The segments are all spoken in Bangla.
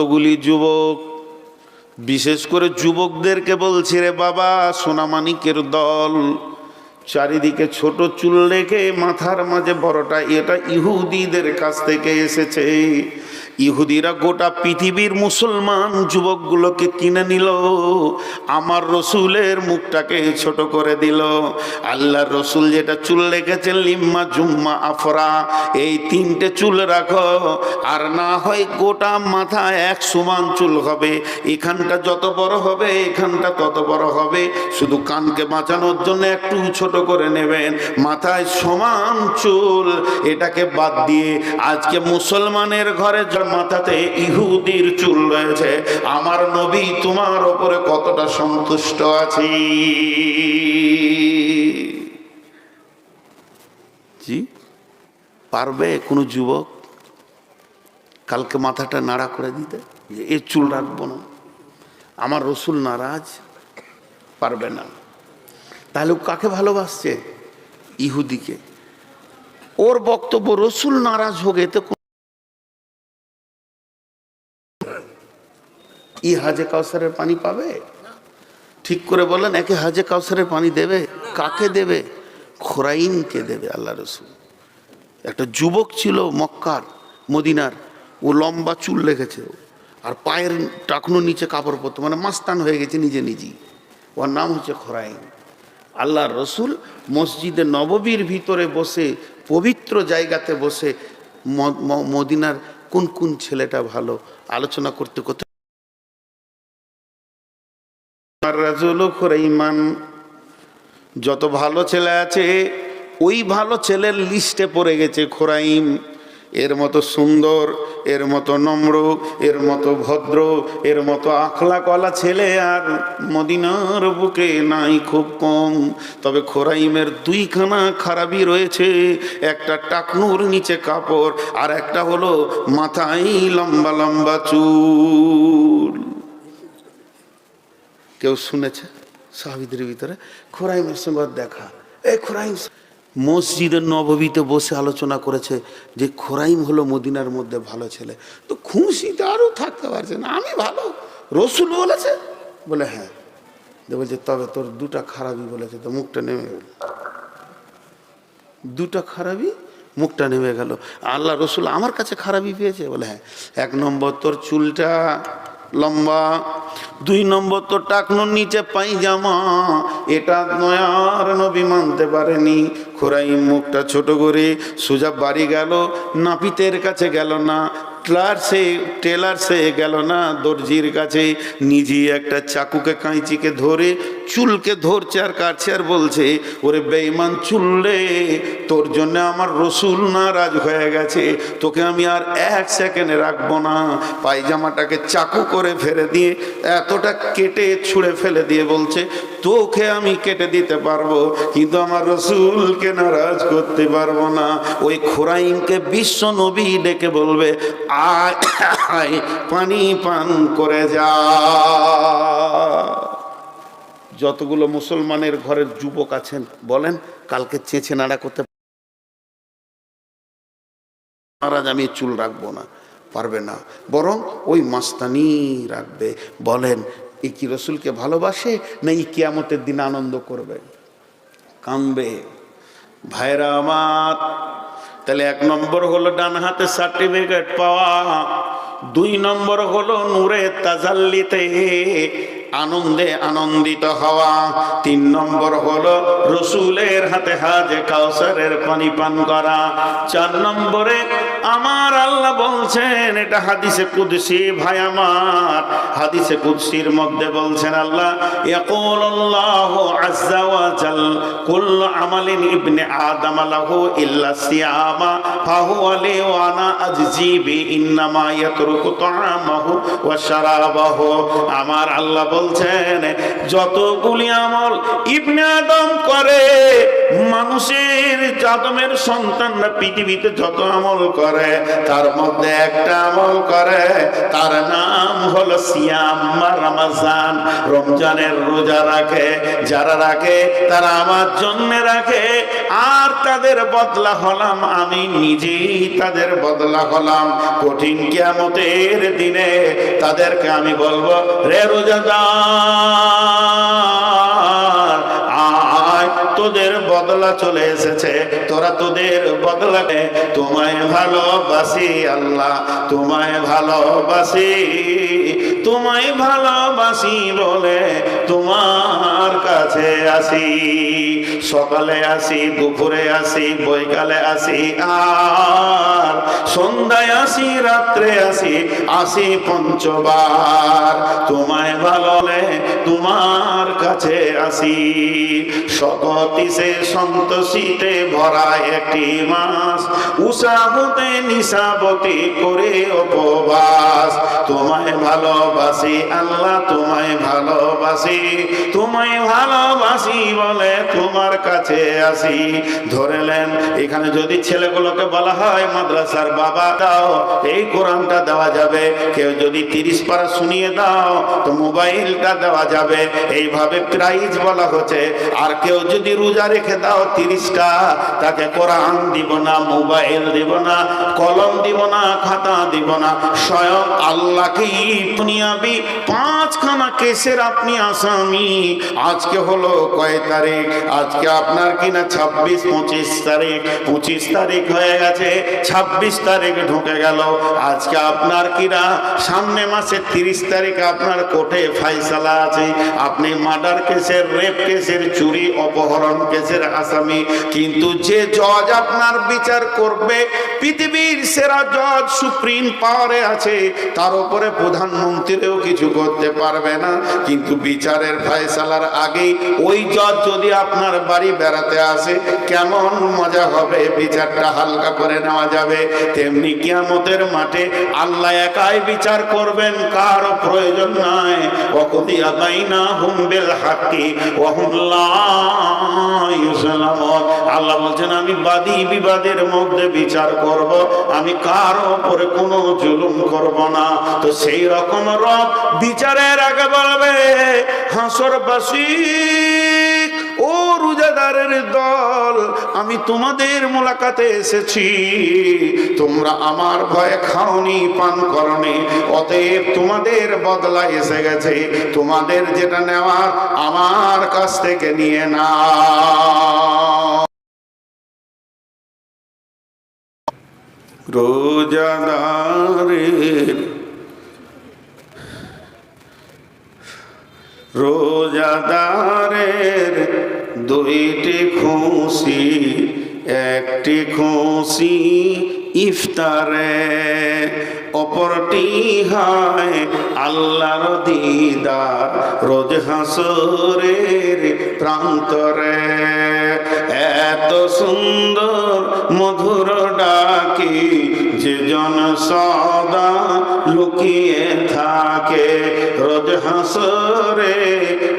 কতগুলি যুবক? বিশেষ করে যুবকদেরকে বলছি রে বাবা, সোনামানিকের দল। চারিদিকে ছোট চুল রেখে মাথার মাঝে বড়টা, এটা ইহুদিদের কাছ থেকে এসেছে। ইহুদিরা গোটা পৃথিবীর মুসলমান যুবকগুলোকে কিনে নিল, আমার রসুলের মুখটাকে ছোট করে দিল। আল্লাহর রসুল যেটা চুল রেখেছেন, লিম্মা জুম্মা আফরা, এই তিনটে চুল রাখো। আর না হয় গোটা মাথা এক সমান চুল হবে। এখানটা যত বড় হবে, এখানটা তত বড় হবে। শুধু কানকে বাঁচানোর জন্য একটু ছোট করে নেবেন। মাথায় সমান চুল, এটাকে বাদ দিয়ে আজকে মুসলমানের ঘরে মাথাতে ইহুদির চুল রয়েছে। আমার নবী তোমার ওপরে কতটা সন্তুষ্ট আছি? জি? পারবে কোনো যুবক কালকে মাথাটা নাড়া করে দিতে? যে এ চুল রাখব না। আমার রসুল নারাজ, পারবে না। তাহলে কাকে ভালোবাসছে? ইহুদিকে। ওর বক্তব্য রসুল নারাজ হোক, এতে ই হাজে কাউসারের পানি পাবে? ঠিক করে বলেন, একে হাজে কাউসারের পানি দেবে? কাকে দেবে? খোরাইনকে দেবে, আল্লাহ রসুল। একটা যুবক ছিল মক্কার, মদিনার, ও লম্বা চুল রেখেছে। আর পায়ের টাকনো নিচে কাপড় পরতো মানে মাস্তান হয়ে গেছে নিজে নিজেই। ওর নাম হচ্ছে খোরাইন। আল্লাহ রসুল মসজিদে নববীর ভিতরে বসে, পবিত্র জায়গাতে বসে মদিনার কোন কোন ছেলেটা ভালো, আলোচনা করতে করতে আর রাজুল খোরাইমান, যত ভালো ছেলে আছে, ওই ভালো ছেলের লিস্টে পড়ে গেছে খোরাইম। এর মতো সুন্দর, এর মতো নম্র, এর মতো ভদ্র, এর মতো আখলা কলা ছেলে আর মদিনার বুকে নাই খুব কম। তবে খোরাইমের দুইখানা খারাপই রয়েছে, একটা টাকনুর নিচে কাপড় আর একটা হলো মাথায় লম্বা লম্বা চুল। কেউ শুনেছে সাহাবিদের ভিতরে? খোরাইমের সঙ্গে দেখা। এই খোরাইম মসজিদের নববীতে বসে আলোচনা করেছে যে খোরাইম হলো মদিনার মধ্যে ভালো ছেলে। তো খুশিতে আরও থাকতে পারছে না, আমি ভালো। রসুল বলেছে? বলে হ্যাঁ। বলছে, তবে তোর দুটা খারাপই বলেছে, তো মুখটা নেমে গেল। দুটা খারাপই, মুখটা নেমে গেল। আল্লাহ রসুল আমার কাছে খারাপই পেয়েছে? বলে হ্যাঁ। এক নম্বর, তোর চুলটা লম্বা দুই নম্বর তো টাকনোর নিচে পাইজামা। এটা নয়ার নবী মানতে পারেনি। খোরাই মুখটা ছোট করে সোজা বাড়ি গেল, নাপিতের কাছে গেল না টেলার টেলার্সে গেল না, দর্জির কাছে। নিজে একটা চাকুকে কাঁচিকে ধরে চুলকে ধরছে আর কাটছে আর বলছে, ওরে বেইমান চুললে তোর জন্য আমার রসুল নারাজ হয়ে গেছে, তোকে আমি আর এক সেকেন্ডে রাখব না। পায়জামাটাকে চাকু করে ফেলে দিয়ে এতটা কেটে ছুঁড়ে ফেলে দিয়ে বলছে, তোকে আমি কেটে দিতে পারব, কিন্তু আমার রসুলকে নারাজ করতে পারব না। ওই খোরাইনকে বিশ্ব নবী ডেকে বলবে আয়, পানি পান করে যা। যতগুলো মুসলমানের ঘরের যুবক আছেন, বলেন, কালকে চেঁচে নাড়া করতে মহারাজ, আমি চুল রাখব না, পারবে না। বরং ওই মাস্তানি রাখবে। বলেন এই কি রসুলকে ভালোবাসে না এই কিয়ামতের দিন আনন্দ করবে? কামবে ভাইরা আমার, তাহলে এক নম্বর হলো ডান হাতে সার্টিফিকেট পাওয়া, দুই নম্বর হলো নূরে তাজাল্লিতে আনন্দে আনন্দিত হওয়া। তিন নম্বর হলো রসুলের হাতে হাজে কাউসারের পানি পান করা। চার নম্বরে আমার আল্লাহ বলছেন, এটা হাদিসে কুদসি, ভাই আমার। হাদিসে কুদসির মধ্যে বলছেন আল্লাহ ইয়াকুল আল্লাহ আজ্জা ওয়া জাল, কুল্লু আমালিন ইবনে আদম লাহু ইল্লা সিয়ামা, ফাহুয়া লি ওয়া আনা আজজি বি ইন্নামা ইয়াতরুকু তাআমাহু ওয়া শারাবাহু। আমার আল্লাহ বলছেন, যতগুলি আমল ইবনে আদম করে, মানুষের আদমের সন্তানরা পৃথিবীতে যত আমল করে, তার মধ্যে একটা আমল করে, তার নাম হলো সিয়াম রমজান। রমজানের রোজা রাখে, যারা রাখে, তারা আমার জন্য রাখে। আর তাদের বদলা হলাম আমি, নিজেই তাদের বদলা হলাম। কঠিন কিয়ামতের দিনে তাদেরকে আমি বলব, রে রোজাদার আয় তোদের বদলা চলে এসেছে। তোরা তোদের বদলা। তোমায় ভালোবাসি আল্লাহ, তোমায় ভালোবাসি তোমায় ভালোবাসি বলে তোমার কাছে আসি। সকালে আসি, দুপুরে আসি, বৈকালে আসি, আর সন্ধ্যায় আসি, রাত্রে আসি আসি পঞ্চবার। তোমায় ভালোলে তোমার কাছে আসি। শততিসে সন্তোষিতে ভরা একটি মাস। উষাহতে নিশাবতী করে তোমায় ভালোবাসি, আল্লাহ তোমায় ভালোবাসি। তোমায় ভালোবাসি বলে তোমার কাছে আসি। ধরেলেন এখানে যদি ছেলেগুলোকে বলা হয়, মাদ্রাসার বাবা, দাও, এই কোরআনটা দেওয়া যাবে। কেউ যদি তিরিশ পারা শুনিয়ে দাও, তো মোবাইলটা দেওয়া যাবে। এইভাবে প্রাইজ বলা হচ্ছে। আর কেউ যদি রোজা রেখে দাও, তিরিশটা। তাকে কোরআন দিব না, মোবাইল দিব না, কলম দিব না, খাতা দিব না। স্বয়ং আল্লাহকেই দুনিয়াবি পাঁচখানা কেসের আপনি আসামি। আজকে হলো কয় তারিখ? আজকে আপনার কিনা ছাব্বিশ, পঁচিশ তারিখ। পঁচিশ তারিখ হয়ে গেছে, ছাব্বিশ তারিখ ঢুকে গেল। আজকে আপনার কিনা সামনে মাসের তিরিশ তারিখ আপনার কোর্টে ফাইসালা আছে। আপনি মার্ডার কেসের, রেপ কেসের চুরি, অপহরণ কেসের আসামি। কিন্তু যে জজ আপনার বিচার করবে, পৃথিবীর সেরা জজ সুপ্রিম পাওয়ারে আছে। তার উপরে প্রধানমন্ত্রীও কিছু করতে পারবে না। কিন্তু বিচারের ফয়সালার আগেই ওই জজ যদি আপনার বাড়ি বেড়াতে আসে, কেমন মজা হবে? বিচারটা হালকা করে নেওয়া যাবে। তেমনি কিয়ামতের মাঠে আল্লাহ একাই বিচার করবেন, কার প্রয়োজন নাই। অকতি আদাইনা হুম বেল লা ইউসালামুন। আল্লাহ বলছেন, আমি বাদী বিবাদের মধ্যে বিচার করব, আমি কারও উপরে কোনো জুলুম করব না। তো সেই রকম রব বিচারের আগে বলবে, হাসরবাসী ও রোজাদারের দল, আমি তোমাদের মোলাকাতে এসেছি। তোমরা আমার ভয়ে খাওনি, পান করনি, অতএব তোমাদের বদলা এসে গেছে। তোমাদের যেটা নেওয়ার আমার কাছ থেকে নিয়ে না রোজাদারের রোজাদারের দুইটি খুশি একটি খুশি ইফতারে। অপরটি হয় আল্লাহর দিদার, রোজ হাসরের প্রান্তরে। এত সুন্দর মধুর ডাকি যে জন সদা লুকিয়ে থাকে। রোজ হাসরে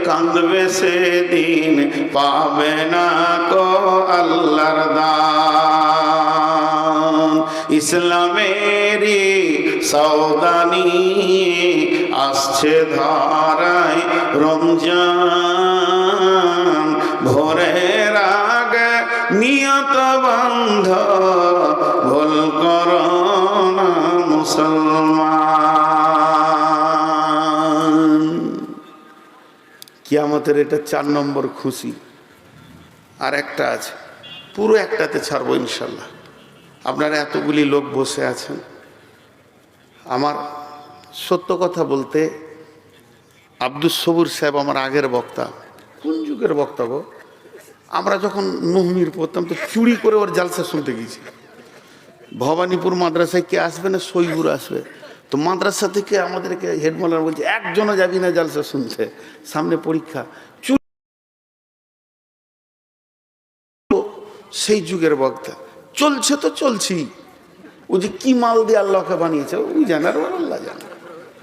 কান্দবে সেদিন, পাবে না কো আল্লাহর দান। ইসলামেরই সৌদানি আসছে ধারায় রমজান। ভোরের আগে নিয়ত বন্ধ, ভুল করো মুসলমান। কিয়ামতের এটা চার নম্বর খুশি। আর একটা আছে, পুরো একটাতে ছাড়বো ইনশাল্লাহ। আপনারা এতগুলি লোক বসে আছেন। আমার সত্য কথা বলতে আব্দুল সবুর সাহেব আমার আগের বক্তা। কোন যুগের বক্তা গো? আমরা যখন নহমির পড়তাম তো চুরি করে ওর জালসা শুনতে গেছি ভবানীপুর মাদ্রাসায় কে আসবে না সইগুর আসবে? তো মাদ্রাসা থেকে আমাদেরকে হেডমালার বলছে, একজনও যাবি না জালসা শুনতে। সামনে পরীক্ষা। চুরি সেই যুগের বক্তা। চলছে তো চলছি ও যে কি মাল দিয়ে আল্লাহকে বানিয়েছে ওই জানার আল্লাহ জানে।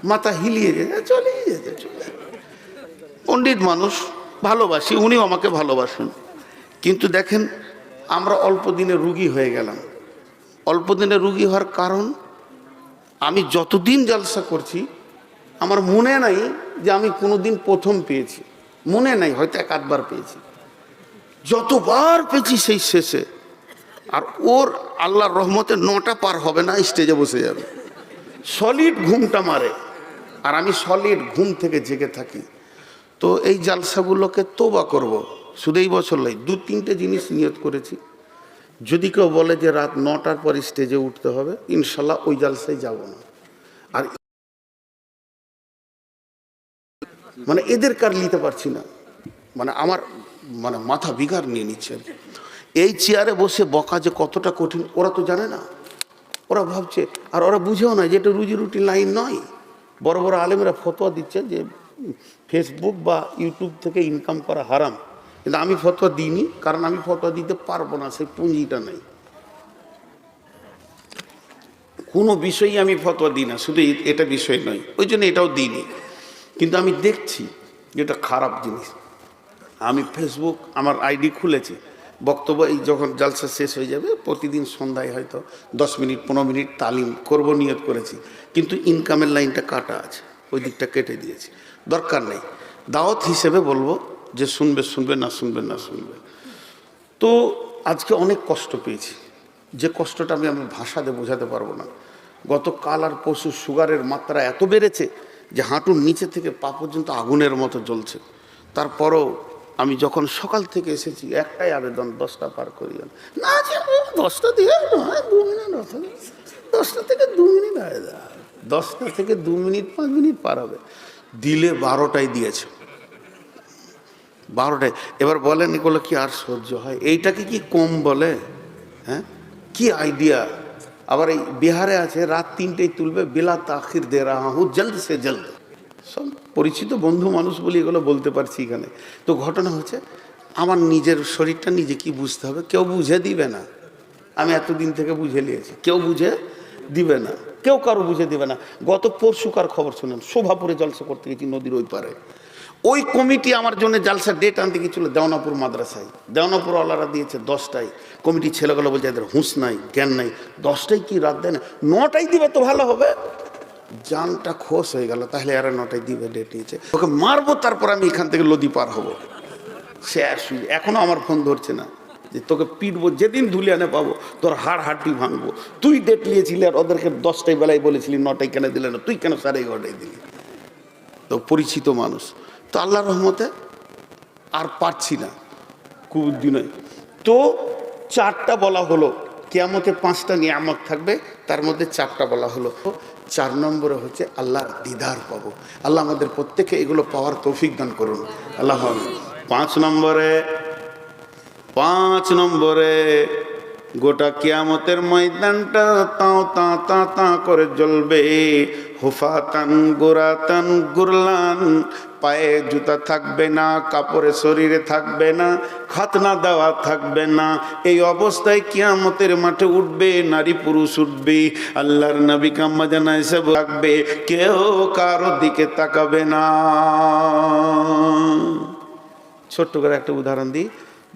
মাথা হিলিয়ে যেতে চলে যেতে চলে। পণ্ডিত মানুষ, ভালোবাসি, উনিও আমাকে ভালোবাসেন। কিন্তু দেখেন, আমরা অল্প দিনে রুগী হয়ে গেলাম। অল্প দিনে রুগী হওয়ার কারণ, আমি যতদিন জলসা করছি, আমার মনে নাই যে আমি কোনো দিন প্রথম পেয়েছি। মনে নাই, হয়তো এক আধবার পেয়েছি। যতবার পেয়েছি সেই শেষে আর ওর আল্লাহর রহমতে নটা পার হবে না স্টেজে বসে যাবে। সলিড ঘুমটা মারে। আর আমি সলিড ঘুম থেকে জেগে থাকি। তো এই জালসাগুলোকে তোবা করব। শুধু এই বছর নয়, দু তিনটে জিনিস নিয়ত করেছি। যদি কেউ বলে যে রাত নটার পর স্টেজে উঠতে হবে, ইনশাল্লাহ ওই জালসায় যাব না। আর মানে এদের কার নিতে পারছি না। মানে আমার মানে মাথা বিঘার নিয়ে নিচ্ছে। আর কি। এই চেয়ারে বসে বকা যে কতটা কঠিন, ওরা তো জানে না। ওরা ভাবছে, আর ওরা বুঝেও না যে এটা রুজি রুটি লাইন নয়। বড় বড় আলেমেরা ফতোয়া দিচ্ছে যে ফেসবুক বা ইউটিউব থেকে ইনকাম করা হারাম। কিন্তু আমি ফতোয়া দিইনি, কারণ আমি ফতোয়া দিতে পারব না, সেই পুঁজিটা নেই। কোনো বিষয়ই আমি ফতোয়া দিই না, শুধু এটা বিষয় নয়। ওই জন্য এটাও দিইনি। কিন্তু আমি দেখছি যেটা খারাপ জিনিস। আমি ফেসবুক আমার আইডি খুলেছি। বক্তব্য এই যখন জালসা শেষ হয়ে যাবে, প্রতিদিন সন্ধ্যায় হয়তো দশ মিনিট, পনেরো মিনিট তালিম করব, নিয়ত করেছি। কিন্তু ইনকামের লাইনটা কাটা আছে, ওই দিকটা কেটে দিয়েছি। দরকার নেই। দাওয়াত হিসেবে বলব যে শুনবে শুনবে, না শুনবে না শুনবে। তো আজকে অনেক কষ্ট পেয়েছি। যে কষ্টটা আমি আমি ভাষাতে বোঝাতে পারব না। গতকাল আর পশু সুগারের মাত্রা এত বেড়েছে যে হাঁটুর নিচে থেকে পা পর্যন্ত আগুনের মতো জ্বলছে। তারপরও আমি যখন সকাল থেকে এসেছি, একটাই আবেদন, দশটা পার করিও না। দশটা দিয়ে নয়, দু মিনিট দশটা থেকে দু মিনিট হয়ে যায়। দশটা থেকে দু মিনিট, পাঁচ মিনিট পার হবে। দিলে বারোটায় দিয়েছে। বারোটায় এবার বলেন, এগুলো কি আর সহ্য হয়? এইটাকে কি কম বলে? হ্যাঁ? কি আইডিয়া আবার এই বিহারে আছে, রাত তিনটেই তুলবে বেলা তাখির দে রাহা জলদ সে জলদ। সব পরিচিত বন্ধু মানুষ বলি এগুলো বলতে পারছি এখানে। তো ঘটনা হচ্ছে, আমার নিজের শরীরটা নিজে কি বুঝতে হবে? কেউ বুঝে দিবে না। আমি এতদিন থেকে বুঝে নিয়েছি। কেউ বুঝে দিবে না। কেউ কারও বুঝে দিবে না। গত পরশুকার খবর শুনেন? শোভাপুরে জলসা করতে গেছি নদীর ওই পারে। ওই কমিটি আমার জন্য জালসা ডেট আনতে গিয়েছিল দেওনাপুর মাদ্রাসায়। দেওনাপুর ওয়ালারা দিয়েছে দশটায়। কমিটি ছেলেগুলো বলছে, এদের হুঁশ নাই, জ্ঞান নাই। দশটায় কি রাত দেয় না? নটায় দিবে তো ভালো হবে। জানটা খোশ হয়ে গেল, তাহলে এরা নটায় দিবে ডেট নিয়েছে। ওকে মারবো, তারপর আমি এখান থেকে নদী পার হব। সে এখনও আমার ফোন ধরছে না যে তোকে পিটবো, যেদিন ধুলে আনে পাবো, তোর হাড় হাড্ডি ভাঙবো। তুই ডেট নিয়েছিলি আর ওদেরকে দশটায় বেলায় বলেছিলি, নটায় কেন দিলে না, তুই কেন সাড়ে এগারোটায় দিলি? তো পরিচিত মানুষ। তো আল্লাহ রহমতে আর পারছি না কুবুদ্দিনে তো চারটা বলা হলো, কেয়ামতে পাঁচটা নিয়ামত থাকবে, তার মধ্যে চারটা বলা হলো। চার নম্বরে হচ্ছে আল্লাহর দিদার পাবো। আল্লাহ আমাদের প্রত্যেকে এগুলো পাওয়ার তৌফিক দান করুন। আল্লাহ পাঁচ নম্বরে পাঁচ নম্বরে গোটা কিয়ামতের ময়দানটা তাও তা তা তা করে জ্বলবে। হুফাতান, গোরাতান, গুরলান, পায়ে জুতা থাকবে না, কাপড়ে শরীরে থাকবে না, খাতনা দেওয়া থাকবে না। এই অবস্থায় কিয়ামতের মাঠে উঠবে, নারী পুরুষ উঠবে, আল্লাহর নবী কাম্মা জানা এসে থাকবে কেউ কারও দিকে তাকাবে না। ছোট্ট করে একটা উদাহরণ দিই।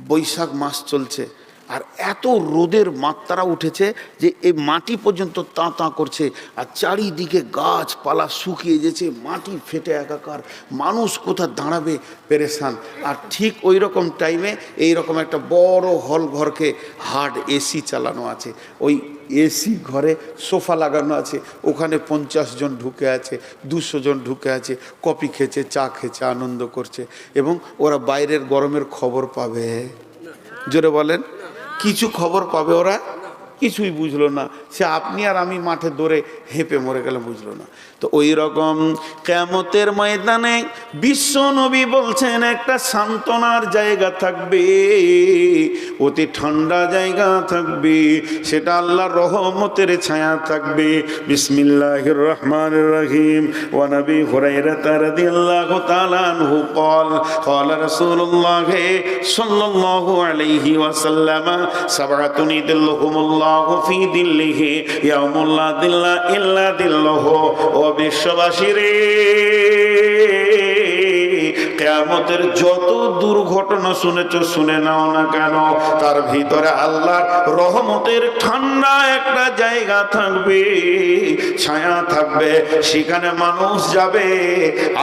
বৈশাখ মাস চলছে। আর এত রোদের মাত্রা উঠেছে যে এই মাটি পর্যন্ত তাঁ তাঁ করছে। আর চারিদিকে গাছপালা শুকিয়ে যেছে, মাটি ফেটে একাকার, মানুষ কোথা দাঁড়াবে? পেরেশান। আর ঠিক ওই রকম টাইমে এই রকম একটা বড় হল ঘরকে হার্ড এসি চালানো আছে। ওই এসি ঘরে সোফা লাগানো আছে। ওখানে পঞ্চাশ জন ঢুকে আছে, দুশো জন ঢুকে আছে, কফি খেছে, চা খেছে, আনন্দ করছে। এবং ওরা বাইরের গরমের খবর পাবে। জোরে বলেন। কিছু খবর পাবে ওরা? কিছুই বুঝলো না সে আপনি আর আমি মাঠে দৌড়ে হেঁপে মরে গেলে বুঝলো না তো ওই রকম কেমতের ময়দানে বিশ্ব নবী বলছেন একটা সান্ত্বনার জায়গা থাকবে অতি ঠান্ডা জায়গা থাকবে সেটা আল্লাহর রহমতের ছায়া থাকবে বিসমিল্লাহির রহমান রহিম ওয়ানবী হুরাইরা রাদিয়াল্লাহু তাআলা আনহু قال قال رسول الله صلى الله عليه وسلم سبعة يظلهم الله আল্লাহু ফি দিল্লিহি ইয়াউমুল্লা দিল্লা ইল্লা দিল্লহ ও বিশ্ববাসী রে। কেয়ামতের যত দুর্ঘটনা শুনেছ, শুনে নাও না কেন? তার ভিতরে আল্লাহর রহমতের ঠান্ডা একটা জায়গা থাকবে, ছায়া থাকবে। সেখানে মানুষ যাবে,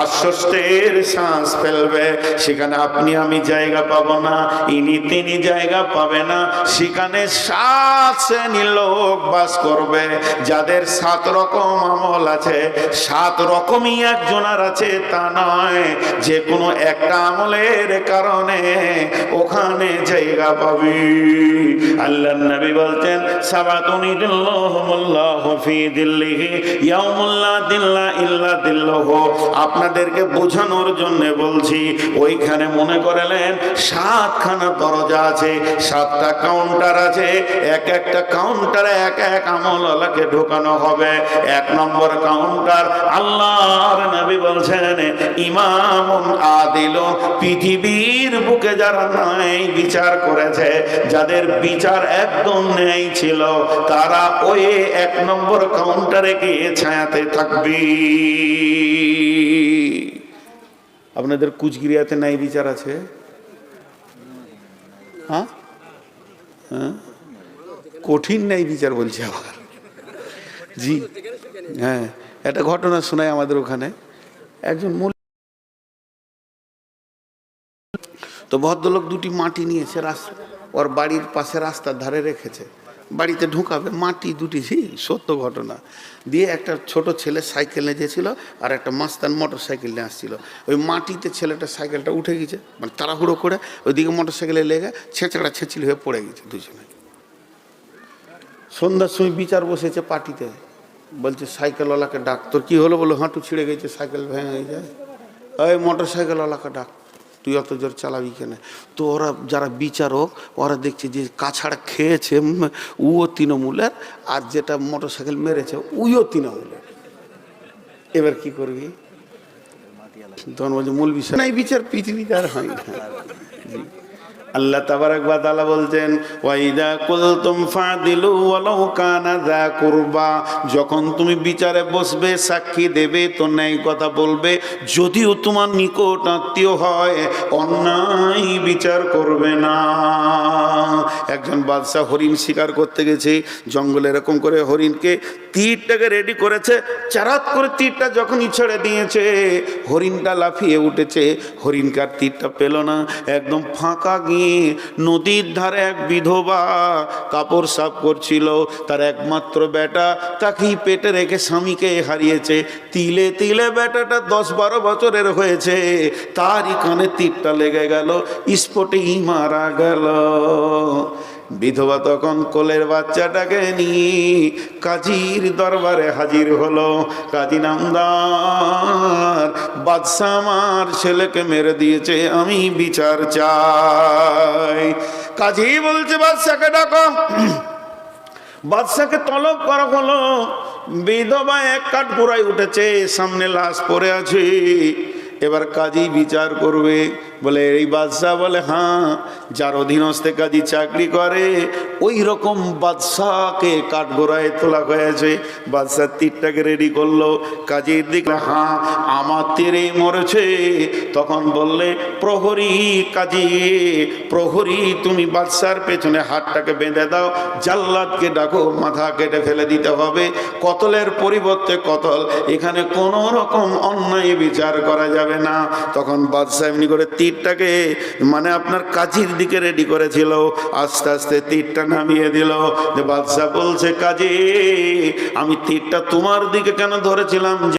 আশ্বস্তের শ্বাস ফেলবে। সেখানে আপনি, আমি জায়গা পাবো না, ইনি তিনি জায়গা পাবে না। সেখানে সাত শ্রেণির লোক বাস করবে, যাদের সাত রকম আমল আছে, সাত রকমই একজনার আছে, তা নয়, যে কোনো একটা আমলের কারণে ওখানে জায়গা পাবি। আল্লাহ নবী বলতেন সাবাতুনি দিল্লাহুমুল্লাহ ফি দিল্লিহি, ইয়াউমুল্লা দিল্লা ইল্লা দিল্লাহু। আপনাদেরকে বোঝানোর জন্য বলছি, ওইখানে মনে করলেন সাতখানা দরজা আছে, সাতটা কাউন্টার আছে, এক একটা কাউন্টারে এক এক আমল আল্লাহকে ঢোকানো হবে। এক নম্বর কাউন্টার আল্লাহর নবী বলছেন, ইমামুন আদিল পৃথিবীর বুকে যারা নাই বিচার করেছে, যাদের বিচার একদম নেই ছিল, তারা ওই এক নম্বর কাউন্টারে গিয়ে ছায়াতে থাকবি। আপনাদের কুচগিরিয়াতে নাই বিচার আছে? হ্যাঁ? হ্যাঁ? কঠিন নাই বিচার বলছে আবার। জি হ্যাঁ একটা ঘটনা শোনায় আমাদের ওখানে। একজন তো ভদ্রলোক দুটি মাটি নিয়েছে রাস্তা ওর বাড়ির পাশে রাস্তার ধারে রেখেছে। বাড়িতে ঢুকাবে, মাটি দুটি ঝি সত্য ঘটনা। দিয়ে একটা ছোট ছেলে সাইকেল নিয়ে গেছিল আর একটা মাস্তান মোটর সাইকেল নিয়ে আসছিল। ওই মাটিতে ছেলেটা সাইকেলটা উঠে গেছে মানে তাড়াহুড়ো করে ওইদিকে মোটর সাইকেলে লেগে ছেঁচড়া ছেঁচিল হয়ে পড়ে গেছে দুজনে। সন্ধ্যার সময় বিচার বসেছে পার্টিতে, বলছে সাইকেলওয়ালাকে ডাক, তোর কী হলো বলো, হাঁটু ছিঁড়ে গেছে, সাইকেল ভেঙে যায় ওই মোটর সাইকেলওয়ালাকে ডাক। তুই অত জোর চালাবি কেন? তো ওরা যারা বিচারক ওরা দেখছে যে কাছাড়া খেয়েছে উও তৃণমূলের আর যেটা মোটর সাইকেল মেরেছে উইও তৃণমূলের। এবার কি করবি? তখন বলছে মূল বিষয় এই বিচার পৃথিবীতে আর হয় না। আল্লাহ তাবারাক ওয়া তাআলা বলছেন ওয়াইদা কুলতুম ফাদিলু ওয়ালাউ কানা যা কুরবা। যখন তুমি বিচারে বসবে, সাক্ষী দেবে, তো ন্যায় কথা বলবে, যদিও তোমার নিকট আত্মীয় হয়, অন্যায় বিচার করবে না। একজন বাদশাহ হরিণ শিকার করতে গেছে, জঙ্গলে এরকম করে হরিণকে তীরটাকে রেডি করেছে, চারাত করে তীরটা যখনই ছেড়ে দিয়েছে, হরিণটা লাফিয়ে উঠেছে হরিণকার তীরটা পেল না, একদম ফাঁকা গিয়ে নদীর ধারে এক বিধবা কাপড় সাফ করছিল। তার একমাত্র বেটা তাকেই পেটে রেখে স্বামীকে হারিয়েছে। তিলে তিলে বেটাটা দশ বারো বছরের হয়েছে। তারই কানে তীরটা লেগে গেল, স্পটেই মারা গেল। বিধবা তখন কোলের বাচ্চাটাকে নিয়ে কাজীর দরবারে হাজির হলো। কাজী নামদার, বাদশাহ আমার ছেলেকে মেরে দিয়েছে, আমি বিচার চাই। কাজী বলছে বাদশাকে ডাকো। বাদশাকে তলব করা হলো। বিধবা এক কাঠ পুরাই উঠেছে, সামনে লাশ পড়ে আছে। এবার কাজী বিচার করবে। বলে, এই বাদশাহ বলে হ্যাঁ যার অধীনস্থে কাজী চাকরি করে ওই রকম বাদশাহকে কাঠগোড়ায় তোলা হয়েছে। বাদশাহ তীরটাকে রেডি করল। কাজীর দিকে হ্যাঁ আমার তীরে মরেছে। তখন বললে, প্রহরী কাজী, প্রহরী, তুমি বাদশার পেছনে হাতটাকে বেঁধে দাও। জাল্লাদকে ডাকো, মাথা কেটে ফেলে দিতে হবে। কতলের পরিবর্তে কতল, এখানে কোনো রকম অন্যায় বিচার করা যাবে না। তখন বাদশাহ এমনি করে তীরটাকে মানে আপনার কাজীর দিকে রেডি করেছিল। আস্তে আস্তে তীরটা নামিয়ে দিল। যে বাদশাহ বলছে, কাজী, আমি তীরটা তোমার দিকে কেন ধরেছিলাম?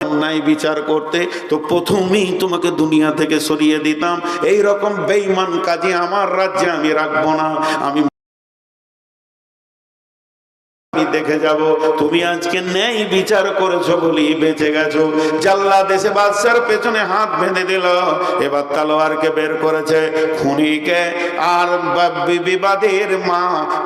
অন্যায় বিচার করতে, তো প্রথমেই তোমাকে দুনিয়া থেকে সরিয়ে দিতাম। এই রকম বেইমান কাজে আমার রাজ্যে আমি রাখব না। আমি আমি দেখে যাব। তুমি আজকে ন্যায় বিচার করেছ বলি বেঁচে গেছো। জাল্লা দেশে বাদশার পেছনে হাত বেঁধে দিল। এবার তালোয়ারকে বের করেছে খুনিকে। আর বিবাদের মা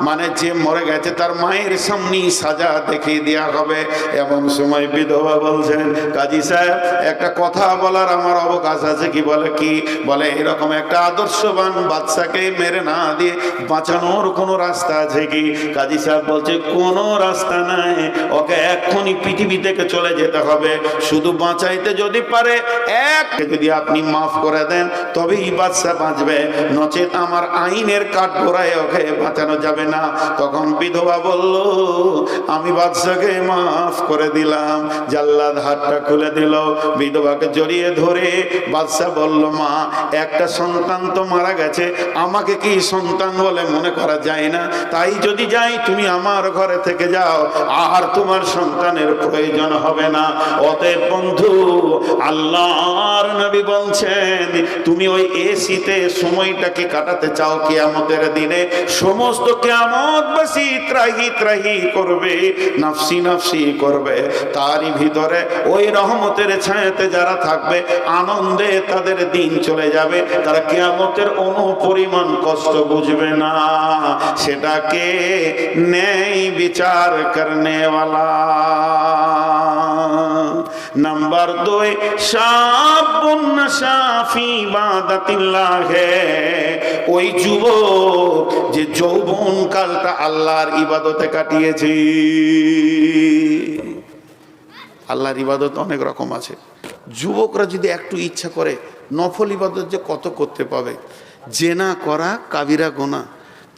মানে যে মরে গেছে তার মায়ের সামনে সাজা দেখিয়ে দেওয়া হবে। এমন সময় বিধবা বলছেন, কাজী সাহেব, একটা কথা বলার আমার অবকাশ আছে কি বলে কি? বলে, এরকম একটা আদর্শবান বাচ্চাকে মেরে না দিয়ে বাঁচানোর কোনো রাস্তা আছে কি? কাজী সাহেব বলছে, কোনো রাস্তা নাই। ওকে এক্ষুনি পৃথিবী থেকে চলে যেতে হবে। শুধু বাঁচাইতে যদি পারে এক যদি আপনি মাফ করে দেন, তবেই বাচ্চা বাঁচবে। নচেত আমার আইনের কাঠ ঘোরায় ওকে বাঁচানো যাবে না। তখন বিধবা বলল, আমি বাদশাকে মাফ করে দিলাম। জাল্লাদ হাতটা খুলে দিল। বিধবাকে জড়িয়ে ধরে বাদশা বলল, মা, একটা সন্তান তো মারা গেছে। আমাকে কি সন্তান বলে মনে করা যায় না? তাই যদি যাই, তুমি আমার ঘরে থেকে যাও, আর তোমার সন্তানের প্রয়োজন হবে না। অতএব বন্ধু, আল্লাহর নবী বলছেন, তুমি ওই এসিতে সময়টাকে কাটাতে চাও কিয়ামতের দিনে। সমস্ত কিয়ামতবাসী ত্রাহি ত্রাহি করবে, নাফসি নাফসি করবে। তারই ভিতরে ওই রহমতের ছায়াতে যারা থাকবে, আনন্দে তাদের দিন চলে যাবে। তারা কিয়ামতের অনুপরিমাণ কষ্ট বুঝবে না। সেটাকে নেই বিচার দুই সাবুন সাফি বাদাতিল্লাহে ওই যুবক যে যৌবন কালটা আল্লাহর ইবাদতে কাটিয়েছে। আল্লাহর ইবাদত অনেক রকম আছে। যুবকরা যদি একটু ইচ্ছা করে নফল ইবাদত যে কত করতে পাবে। জেনা করা, কাবিরা গোনা।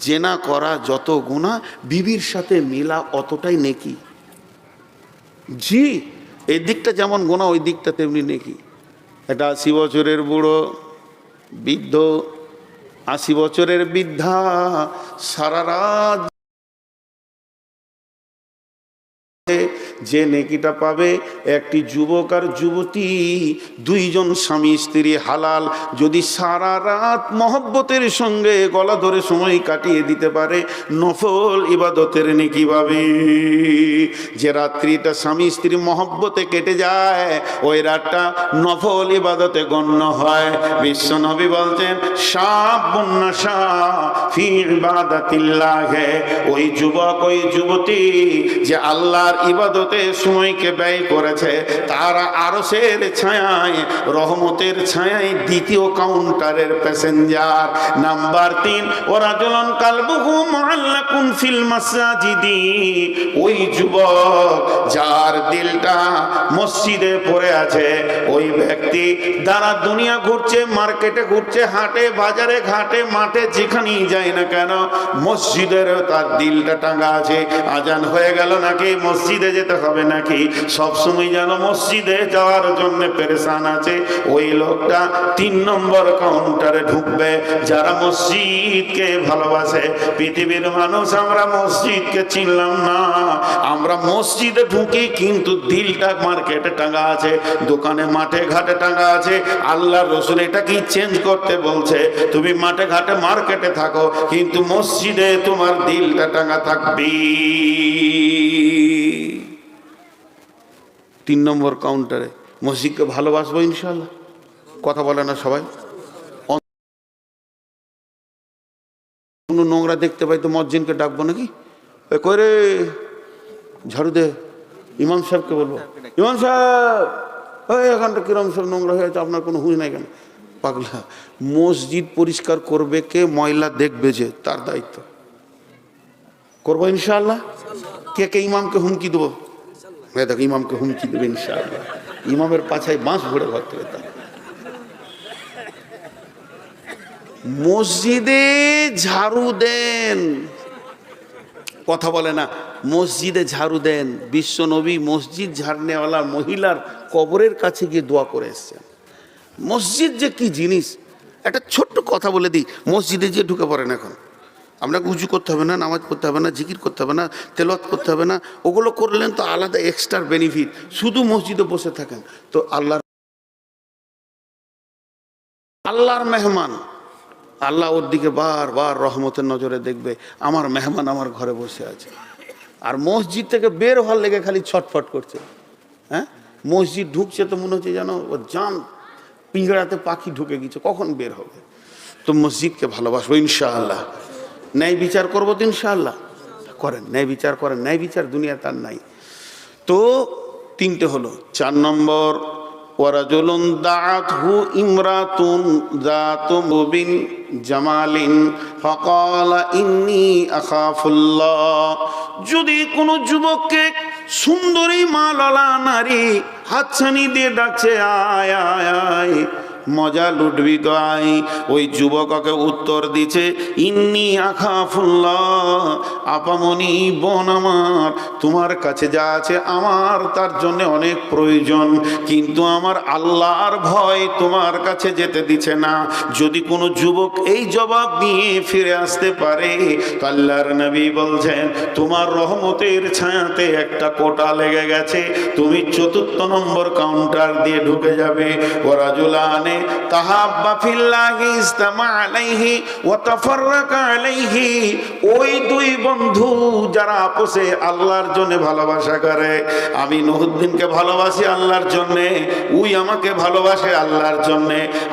জেনা করা যত গুণা, বিবির সাথে মেলা অতটাই নেকি। জি, এই দিকটা যেমন গোনা ওই দিকটা তেমনি নেকি। এটা আশি বছরের বুড়ো, বৃদ্ধ, আশি বছরের বৃদ্ধা, সারা রাত যে নেকিটা পাবে একটি যুবক আর যুবতী, দুইজন স্বামী স্ত্রী হালাল, যদি সারা রাত মহব্বতের সঙ্গে গলা ধরে সময় কাটিয়ে দিতে পারে, নফল ইবাদতের নেকি পাবে। যে রাত্রিটা স্বামী স্ত্রী মহব্বতে কেটে যায়, ওই রাতটা নফল ইবাদতে গণ্য হয়। বিশ্ব নবী বলছেন, সাপ বন্যাসা ফি ইবাদাতিল্লাহে, ওই যুবক, ওই যুবতী যে আল্লাহর ইবাদতে সময়কে ব্যয় করেছে? তারা আরসের ছায়ায়, রহমতের ছায়ায় দ্বিতীয় কাউন্টারের প্যাসেঞ্জার নাম্বার তিন ওরা জ্বলন কালবুহু মুআল্লাকুন ফিল মাসাজিদি। ওই যুবক যার দিলটা মসজিদে পড়ে আছে, ওই ব্যক্তি যারা দুনিয়া ঘুরছে, মার্কেটে ঘুরছে, হাটে, বাজারে ঘাটে, মাঠে যেখানেই যায় না কেন, মসজিদের তার দিলটা টাঙ্গা আছে। আজান হয়ে গেল নাকি? মসজিদে যেতে হবে নাকি? সবসময় যেন মসজিদে যাওয়ার জন্য পেরেশান আছে। ওই লোকটা তিন নম্বর কাউন্টারে ঢুকবে। যারা মসজিদকে ভালোবাসে, পৃথিবীর মানুষ, আমরা মসজিদকে চিনলাম না। আমরা মসজিদে ঢুকি, কিন্তু দিলটা মার্কেটে টাঙ্গা আছে, দোকানে মাঠে ঘাটে টাঙ্গা আছে। আল্লাহ রসুল এটা কি চেঞ্জ করতে বলছে, তুমি মাঠে ঘাটে মার্কেটে থাকো, কিন্তু মসজিদে তোমার দিলটা টাঙ্গা থাকবি তিন নম্বর কাউন্টারে মসজিদকে ভালোবাসবো ইনশাল্লাহ কথা বলে না সবাই। কোনো নোংরা দেখতে পাই তো মসজিদকে ডাকবো নাকি? এ কই রে? ঝাড়ু দে। ইমাম সাহেবকে বলব। ইমাম সাহেব! ওই এখানটা কিরম সব নোংরা হয়েছে আপনার কোনো হুঁশ নাই কেন? পাগলা। মসজিদ পরিষ্কার করবে কে? ময়লা দেখবে যে, তার দায়িত্ব। করব ইনশাআল্লাহ? কে কে ইমামকে হুমকি দেবো? হ্যাঁ দেখো, ইমামকে হুমকি দেবে ইনশাআল্লাহ। ইমামের পাছায় বাঁশ ভরে ঘর থেকে তার। মসজিদে ঝাড়ু দেন। কথা বলে না, মসজিদে ঝাড়ু দেন। বিশ্ব নবী মসজিদ ঝাড়নেওয়ালা মহিলার কবরের কাছে গিয়ে দোয়া করে এসছেন। মসজিদ যে কি জিনিস? একটা ছোট্ট কথা বলে দিই, মসজিদে যে ঢুকে পড়েন এখন। আপনাকে উঁচু করতে হবে না, নামাজ পড়তে হবে না, জিকির করতে হবে না তেলত করতে হবে না, ওগুলো করলেন তো আলাদা এক্সট্রা বেনিফিট শুধু মসজিদে বসে থাকেন। তো আল্লাহ আল্লাহর মেহমান, আল্লাহ ওর দিকে বারবার রহমতের নজরে দেখবে, আমার মেহমান আমার ঘরে বসে আছে। আর মসজিদ থেকে বের হওয়ার লেগে খালি ছটফট করছে। হ্যাঁ? মসজিদ ঢুকছে তো মনে হচ্ছে যেন ও জান পিঁজড়াতে পাখি ঢুকে গেছে, কখন বের হবে? তো মসজিদকে ভালোবাসবো ইনশাআল্লাহ। ন্যায় বিচার করব তো ইনশাআল্লাহ। করেন, ন্যায় বিচার করেন, ন্যায় বিচার দুনিয়া তার নাই। তো তিনটে হলো, চার নম্বর জামালিন যদি কোনো যুবককে সুন্দরী মাললা নারী হাতছানি দিয়ে ডাকছে, আয় আয় আয় মজা লুটবি তো আই ওই যুবককে উত্তর দিছে, ইন্নি আখাফুল্লাহ, আপামনি বোন আমার। তোমার কাছে যা আছে আমার, তার জন্য অনেক প্রয়োজন। কিন্তু আমার আল্লাহর ভয় তোমার কাছে যেতে দিছে না। যদি কোনো যুবক এই জবাব নিয়ে ফিরে আসতে পারে, তো আল্লাহর নবী বলছেন, তোমার রহমতের ছায়াতে একটা কোটা লেগে গেছে। তুমি চতুর্থ নম্বর কাউন্টার দিয়ে ঢুকে যাবে। ওরা জুলানে তাহাব্বা ফিল্লাহি ইস্তামা আলাইহি ওয়া তাফাররাকা আলাইহি। ওই দুই বন্ধু যারা আপোষে আল্লাহর জন্য ভালোবাসা করে। আমি নহুদ্দিনকে ভালোবাসি আল্লাহর জন্য, উই আমাকে ভালোবাসে আল্লাহর জন্য।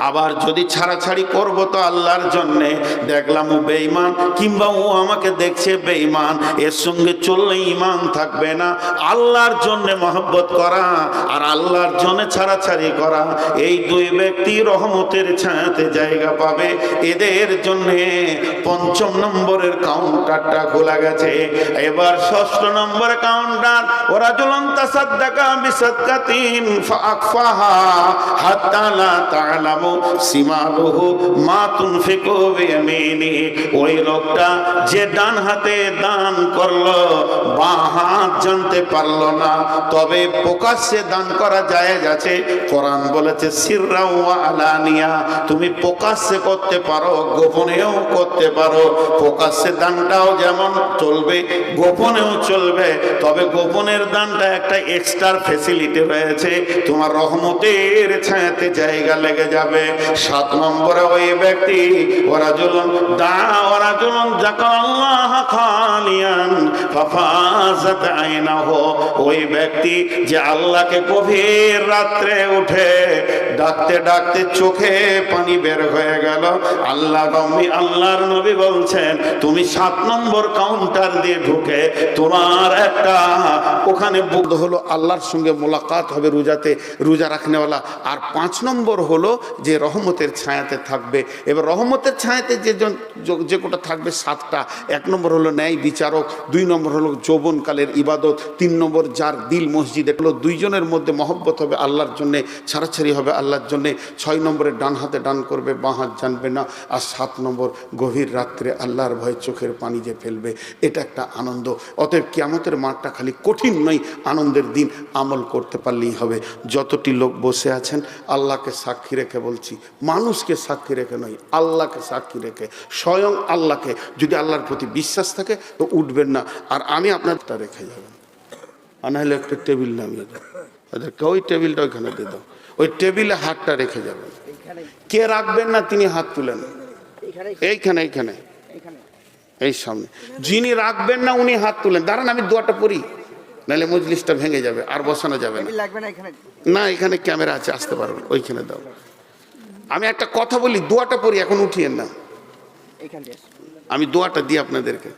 আবার যদি ছাড়াছাড়ি করব তো আল্লাহর জন্য। দেখলাম ও বেঈমান, কিংবা ও আমাকে দেখছে বেঈমান। এর সঙ্গে চললে ইমান থাকবে না। আল্লাহর জন্য মহব্বত করা আর আল্লাহর জন্য ছাড়াছাড়ি করা। এই দুই ব্যক্তি রহমতের ছায়াতে জায়গা পাবে। এদের জন্য পঞ্চম নম্বরের কাউন্টারটা খোলা গেছে। এবার ষষ্ঠ নম্বর কাউন্টার ওরা জ্বলন্তা সাদ্দাকা বিসাদকাতিন ফাকফাহা হাত্তা লা মা তুনফিকু বিয়ামিনি। ওই লোকটা যে ডান হাতে দান করল, বাঁ হাত জানতে পারল না। তবে প্রকাশ্যে দান করা যায় আছে। কোরআন বলেছে, সিররা ওয়া আলানিয়া, তুমি প্রকাশ্যে করতে পারো, গোপনেও করতে পারো। প্রকাশ্যে দানটাও যেমন চলবে, গোপনেও চলবে, তবে গোপনের দানটা একটা এক্সট্রা ফেসিলিটি রয়েছে। তোমার রহমতের ছায়াতে জায়গা লেগে যাবে। সাত নম্বরে ওই ব্যক্তি, ওরা জুলন দা, ওরা জুলন জাকা আল্লাহ খালিয়ান ফাফাজাত আইনাহু। ওই ব্যক্তি যে আল্লাহকে গভীর রাত্রে উঠে ডাকতে ডাকতে চোখে পানি বের হয়ে গেল। আল্লাহ নবী, আল্লাহর নবী বলছেন, তুমি সাত নম্বর কাউন্টার দিয়ে ঢুকে তোমার একটা ওখানে বুদ্ধ হলো আল্লাহর সঙ্গে মোলাকাত হবে রোজাতে, রোজা রাখনেওয়ালা। আর পাঁচ নম্বর হলো যে রহমতের ছায়াতে থাকবে। এবার রহমতের ছায়াতে যে- যে কোটা থাকবে সাতটা। এক নম্বর হলো ন্যায় বিচারক, দুই নম্বর হলো যৌবনকালের ইবাদত, তিন নম্বর যার দিল মসজিদ। এগুলো দুইজনের মধ্যে মহব্বত হবে আল্লাহর জন্যে, ছাড়াছাড়ি হবে আল্লাহর জন্যে। ছয় নম্বরে ডান হাতে ডান করবে, বাঁ হাত জানবে না। আর সাত নম্বর গভীর রাত্রে আল্লাহর ভয়ে চোখের পানি যে ফেলবে, এটা একটা আনন্দ। অতএব কিয়ামতের মাঠটা খালি কঠিন নয়, আনন্দের দিন আমল করতে পারলেই হবে। যতটি লোক বসে আছেন, আল্লাহকে সাক্ষী রেখে বলছি, মানুষকে সাক্ষী রেখে নয়, আল্লাহকে সাক্ষী রেখে। স্বয়ং আল্লাহকে, যদি আল্লাহর প্রতি বিশ্বাস থাকে, তো উঠবেন না। আর আমি আপনারটা রেখে যাবেন আর একটা টেবিল নামিয়ে দাও। ওদেরকে ওই টেবিলটা ওইখানে দিয়ে দাও। ওই টেবিলে হাতটা রেখে যাবেন কে রাখবেন না তিনি হাত তুলেন। এইখানে এইখানে। এই সামনে। যিনি রাখবেন না উনি হাত তুলেন। দাঁড়ান আমি দোয়াটা পড়ি। নাহলে মজলিসটা ভেঙে যাবে আর বসানো যাবে না। লাগবে না এখানে? না এখানে ক্যামেরা আছে আসতে পারবেন ওইখানে দাও। আমি একটা কথা বলি দোয়াটা পড়ি এখন উঠিয়েন না। আমি দোয়াটা দিই আপনাদেরকে।